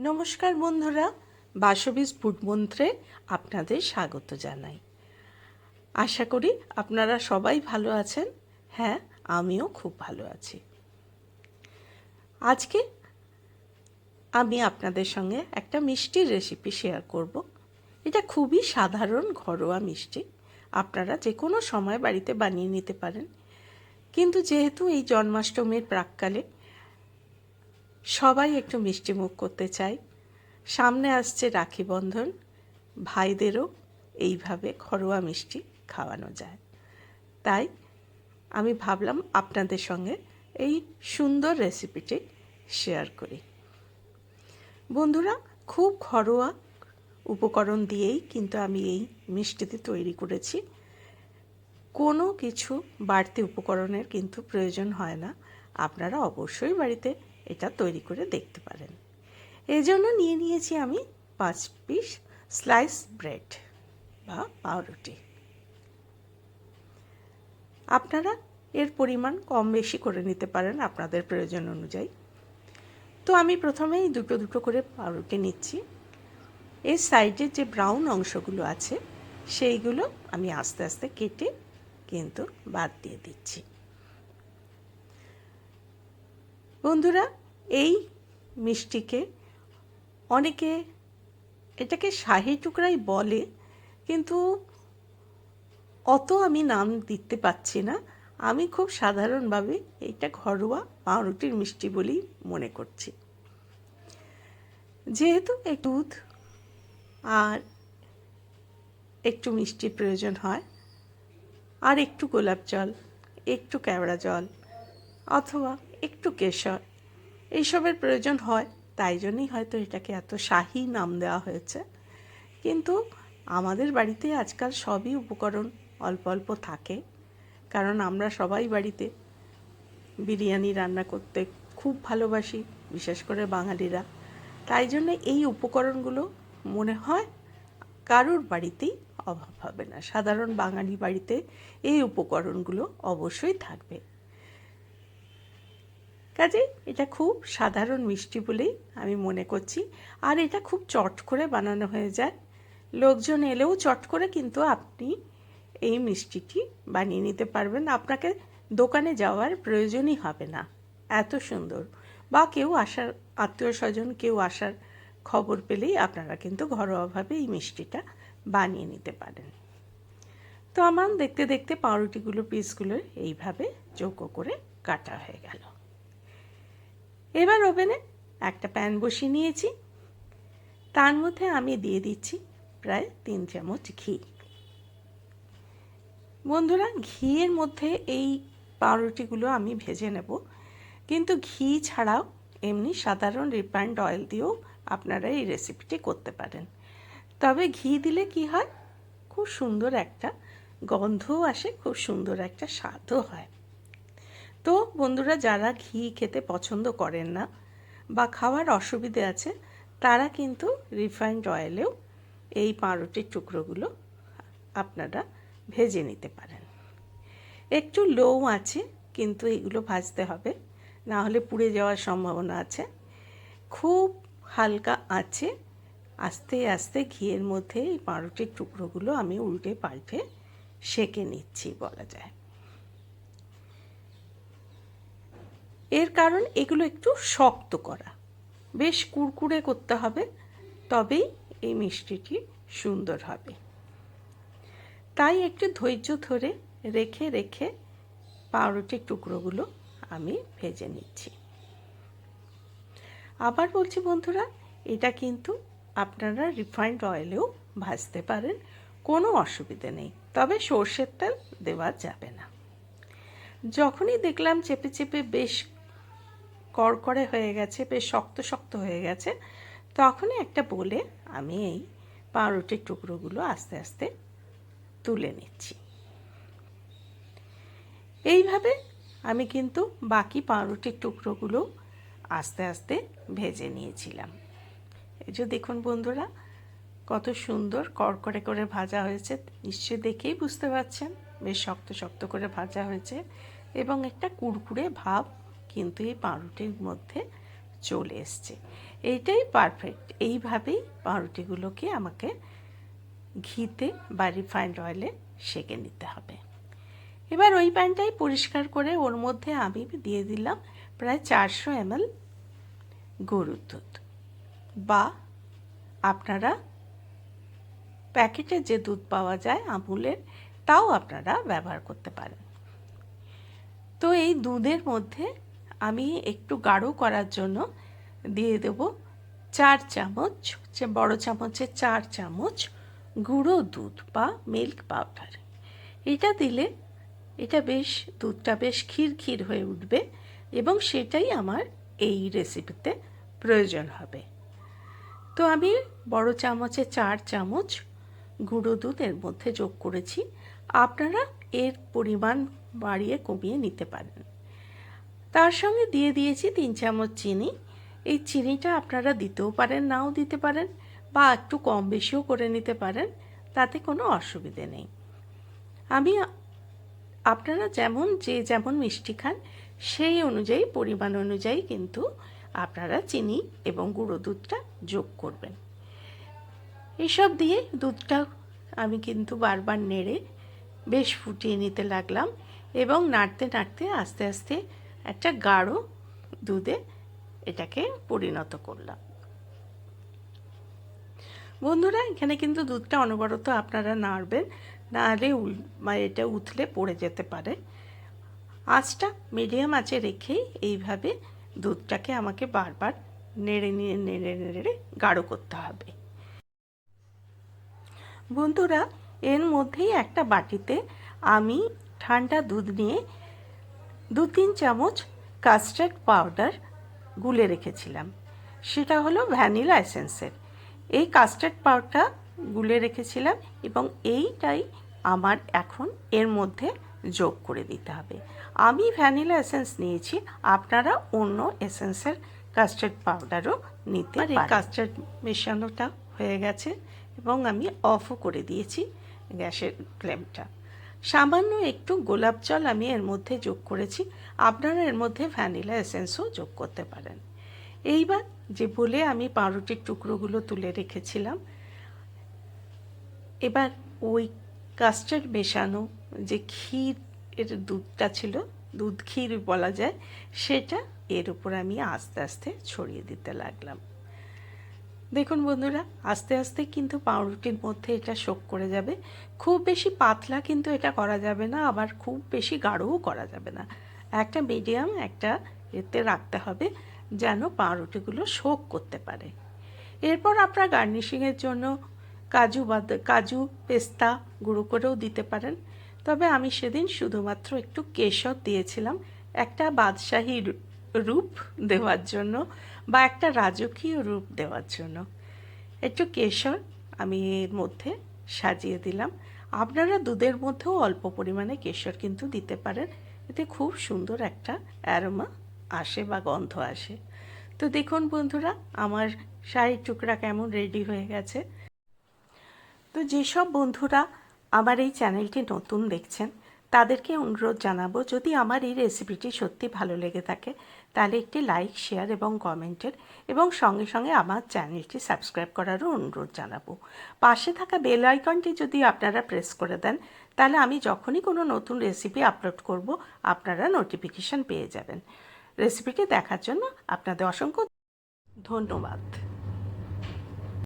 নমস্কার বন্ধুরা, বাসবিজ ফুড মন্ত্রে আপনাদের স্বাগত জানাই। আশা করি আপনারা সবাই ভালো আছেন। হ্যাঁ আমিও খুব ভালো আছি। আজকে আমি আপনাদের সঙ্গে একটা মিষ্টির রেসিপি শেয়ার করব। এটা খুবই সাধারণ ঘরোয়া মিষ্টি। আপনারা যে কোনো সময় বাড়িতে বানিয়ে নিতে পারেন। কিন্তু যেহেতু এই জন্মাষ্টমীর প্রাককালে সবাই একটু মিষ্টি মুখ করতে চায় সামনে আসছে রাখি বন্ধন। ভাইদেরও এইভাবে ঘরোয়া মিষ্টি খাওয়ানো যায়। তাই আমি ভাবলাম আপনাদের সঙ্গে এই সুন্দর রেসিপিটি শেয়ার করি। বন্ধুরা, খুব ঘরোয়া উপকরণ দিয়েই কিন্তু আমি এই মিষ্টিটি তৈরি করেছি। কোনো কিছু বাড়তি উপকরণের কিন্তু প্রয়োজন হয় না। আপনারা অবশ্যই বাড়িতে এটা তৈরি করে দেখতে পারেন। এই জন্য নিয়ে নিয়েছি আমি পাঁচ পিস স্লাইস ব্রেড বা পাউরুটি। আপনারা এর পরিমাণ কম বেশি করে নিতে পারেন আপনাদের প্রয়োজন অনুযায়ী। তো আমি প্রথমেই দুটো দুটো করে পাউরুটি নিচ্ছি। এর সাইডের যে ব্রাউন অংশগুলো আছে, সেইগুলো আমি আস্তে আস্তে কেটে কিন্তু বাদ দিয়ে দিচ্ছি। বন্ধুরা, এই মিষ্টিকে অনেকে এটাকে শাহি টুকরাই বলে, কিন্তু অত আমি নাম দিতে পাচ্ছি না। আমি খুব সাধারণভাবে এটা ঘরোয়া পাউরুটির মিষ্টি বলেই মনে করছি। যেহেতু এক দুধ আর একটু মিষ্টির প্রয়োজন হয়, আর একটু গোলাপ জল, একটু কেওড়া জল, অথবা একটু কেশর। এইসবের প্রয়োজন হয়, তাই জন্যই হয়তো এটাকে এত শাহি নাম দেওয়া হয়েছে। কিন্তু আমাদের বাড়িতে আজকাল সবই উপকরণ অল্প অল্প থাকে। কারণ আমরা সবাই বাড়িতে বিরিয়ানি রান্না করতে খুব ভালোবাসি, বিশেষ করে বাঙালিরা। তাই জন্য এই উপকরণগুলো মনে হয় কারোর বাড়িতেই অভাব হবে না। সাধারণ বাঙালি বাড়িতে এই উপকরণগুলো অবশ্যই থাকবে। কাজে এটা খুব সাধারণ মিষ্টি বলেই আমি মনে করছি। আর এটা খুব চট করে বানানো হয়ে যায়। লোকজন এলেও চট করে কিন্তু আপনি এই মিষ্টিটি বানিয়ে নিতে পারবেন। আপনাকে দোকানে যাওয়ার প্রয়োজনই হবে না। এত সুন্দর। বা কেউ আসার, আত্মীয় স্বজন কেউ আসার খবর পেলেই আপনারা কিন্তু ঘরোয়াভাবে এই মিষ্টিটা বানিয়ে নিতে পারেন। তো আমার দেখতে দেখতে পাউরুটিগুলো পিসগুলো এইভাবে চৌকো করে কাটা হয়ে গেল। এবার ওভেনে একটা প্যান বসিয়ে নিয়েছি। তার মধ্যে আমি দিয়ে দিচ্ছি প্রায় তিন চামচ ঘি। বন্ধুরা, ঘিয়ের মধ্যে এই পাউরুটিগুলো আমি ভেজে নেব। কিন্তু ঘি ছাড়াও এমনি সাধারণ রিফাইন্ড অয়েল দিয়েও আপনারা এই রেসিপিটি করতে পারেন। তবে ঘি দিলে কি হয়? খুব সুন্দর একটা গন্ধও আসে, খুব সুন্দর একটা স্বাদও হয়। তো বন্ধুরা যারা ঘি খেতে পছন্দ করেন না বা খাওয়ার অসুবিধে আছে, তারা কিন্তু রিফাইন্ড অয়েলেও এই পাউরুটির টুকরোগুলো আপনারা ভেজে নিতে পারেন। একটু লো আছে, কিন্তু এগুলো ভাজতে হবে, না হলে পুড়ে যাওয়ার সম্ভাবনা আছে। খুব হালকা আছে, আস্তে আস্তে ঘিয়ের মধ্যে এই পাউরুটির টুকরোগুলো আমি উল্টে পাল্টে সেকে নিচ্ছি বলা যায়। এর কারণ এগুলো একটু শক্ত করা। বেশ কুরকুরে করতে হবে, তবেই এই মিষ্টিটি সুন্দর হবে। তাই একটু ধৈর্য ধরে রেখে রেখে পাউরুটির টুকরোগুলো আমি ভেজে নিচ্ছি। আবার বলছি, বন্ধুরা, এটা কিন্তু আপনারা রিফাইন্ড অয়েলেও ভাজতে পারেন, কোনো অসুবিধে নেই, তবে সর্ষের তেল দেওয়া যাবে না। যখনই দেখলাম চেপে চেপে বেশ কড়কড়ে হয়ে গেছে, বেশ শক্ত শক্ত হয়ে গেছে। তখনই একটা বলে আমি এই পাউরুটির টুকরোগুলো আস্তে আস্তে তুলে নিচ্ছি। এইভাবে আমি কিন্তু বাকি পাউরুটির টুকরোগুলো আস্তে আস্তে ভেজে নিয়েছিলাম। এই যে দেখুন বন্ধুরা, কত সুন্দর কড়কড়ে করে ভাজা হয়েছে, নিশ্চয়ই দেখেই বুঝতে পারছেন, বেশ শক্ত শক্ত করে ভাজা হয়েছে এবং একটা কুড়কুড়ে ভাব কিন্তু এই পাউরুটির মধ্যে চলে এসছে। এইটাই পারফেক্ট এইভাবেই পাউরুটিগুলোকে আমাকে ঘিতে বা রিফাইন্ড অয়েলে সেঁকে নিতে হবে। এবার ওই প্যানটাই পরিষ্কার করে ওর মধ্যে আমি দিয়ে দিলাম প্রায় চারশো এমএল গরুর দুধ। বা আপনারা প্যাকেটে যে দুধ পাওয়া যায় আমুলের, তাও আপনারা ব্যবহার করতে পারেন। তো এই দুধের মধ্যে আমি একটু গাঢ় করার জন্য দিয়ে দেব চার চামচ বড় চামচের চার চামচ গুঁড়ো দুধ বা মিল্ক পাউডার। এটা দিলে এটা বেশ, দুধটা বেশ ক্ষীর ক্ষীর হয়ে উঠবে এবং সেটাই আমার এই রেসিপিতে প্রয়োজন হবে। তো আমি বড় চামচে চার চামচ গুঁড়ো দুধ এর মধ্যে যোগ করেছি। আপনারা এর পরিমাণ বাড়িয়ে কমিয়ে নিতে পারেন। তার সঙ্গে দিয়ে দিয়েছি তিন চামচ চিনি। এই চিনিটা আপনারা দিতেও পারেন, নাও দিতে পারেন বা একটু কম বেশিও করে নিতে পারেন, তাতে কোনো অসুবিধে নেই। আমি আপনারা যেমন যে যেমন মিষ্টি খান, সেই অনুযায়ী, পরিমাণ অনুযায়ী কিন্তু আপনারা চিনি এবং গুঁড়ো দুধটা যোগ করবেন। এসব দিয়ে দুধটা আমি কিন্তু বারবার নেড়ে বেশ ফুটিয়ে নিতে লাগলাম এবং নাড়তে নাড়তে আস্তে আস্তে একটা গাঢ় দুধে এটাকে পরিণত করলাম। বন্ধুরা, এখানে কিন্তু দুধটা অনবরত আপনারা নাড়বেন নাহলে উল এটা উথলে পড়ে যেতে পারে। আঁচটা মিডিয়াম আঁচে রেখেই এইভাবে দুধটাকে আমাকে বারবার নেড়ে নিয়ে, নেড়ে নেড়ে গাঢ় করতে হবে। বন্ধুরা, এর মধ্যেই একটা বাটিতে আমি ঠান্ডা দুধ নিয়ে দু তিন চামচ কাস্টার্ড পাউডার গুলে রেখেছিলাম। সেটা হলো ভ্যানিলা এসেন্সের এই কাস্টার্ড পাউডারটা গুলে রেখেছিলাম এবং এইটাই আমার এখন এর মধ্যে যোগ করে দিতে হবে। আমি ভ্যানিলা এসেন্স নিয়েছি আপনারা অন্য এসেন্সের কাস্টার্ড পাউডারও নিতে পারেন। কাস্টার্ড মেশানোটা হয়ে গেছে এবং আমি অফও করে দিয়েছি গ্যাসের ফ্লেমটা সামান্য একটু গোলাপ জল আমি এর মধ্যে যোগ করেছি। আপনারা এর মধ্যে ভ্যানিলা এসেন্সও যোগ করতে পারেন। এইবার যে বলে আমি পাউরুটির টুকরোগুলো তুলে রেখেছিলাম, এবার ওই কাস্টার্ড মেশানো যে ক্ষীর এর দুধটা ছিল, দুধ ক্ষীর বলা যায়, সেটা এর উপর আমি আস্তে আস্তে ছড়িয়ে দিতে লাগলাম। দেখুন বন্ধুরা, আস্তে আস্তে কিন্তু পাউরুটির মধ্যে এটা শোক করে যাবে। খুব বেশি পাতলা কিন্তু এটা করা যাবে না, আবার খুব বেশি গাঢ়ও করা যাবে না। একটা মিডিয়াম একটা এতে রাখতে হবে, যেন পাউরুটিগুলো শোক করতে পারে। এরপর আপনারা গার্নিশিংয়ের জন্য কাজু বাদ, কাজু পেস্তা গুঁড়ো করেও দিতে পারেন। তবে আমি সেদিন শুধুমাত্র একটু কেশর দিয়েছিলাম। একটা বাদশাহী রূপ দেওয়ার জন্য বা একটা রাজকীয় রূপ দেওয়ার জন্য। একটু কেশর আমি এর মধ্যে সাজিয়ে দিলাম। আপনারা দুধের মধ্যেও অল্প পরিমাণে কেশর কিন্তু দিতে পারেন। এতে খুব সুন্দর একটা অ্যারোমা আসে বা গন্ধ আসে। তো দেখুন বন্ধুরা, আমার শাড়ির টুকরা কেমন রেডি হয়ে গেছে। তো যেসব বন্ধুরা আমার এই চ্যানেলটি নতুন দেখছেন, তাদেরকে অনুরোধ জানাব, যদি আমার এই রেসিপিটি সত্যি ভালো লেগে থাকে তাহলে একটি লাইক শেয়ার এবং কমেন্টের এবং সঙ্গে সঙ্গে আমার চ্যানেলটি সাবস্ক্রাইব করারও অনুরোধ জানাব। পাশে থাকা বেল আইকনটি যদি আপনারা প্রেস করে দেন, তাহলে আমি যখনই কোনো নতুন রেসিপি আপলোড করব, আপনারা নোটিফিকেশান পেয়ে যাবেন। রেসিপিটি দেখার জন্য আপনাদের অসংখ্য ধন্যবাদ।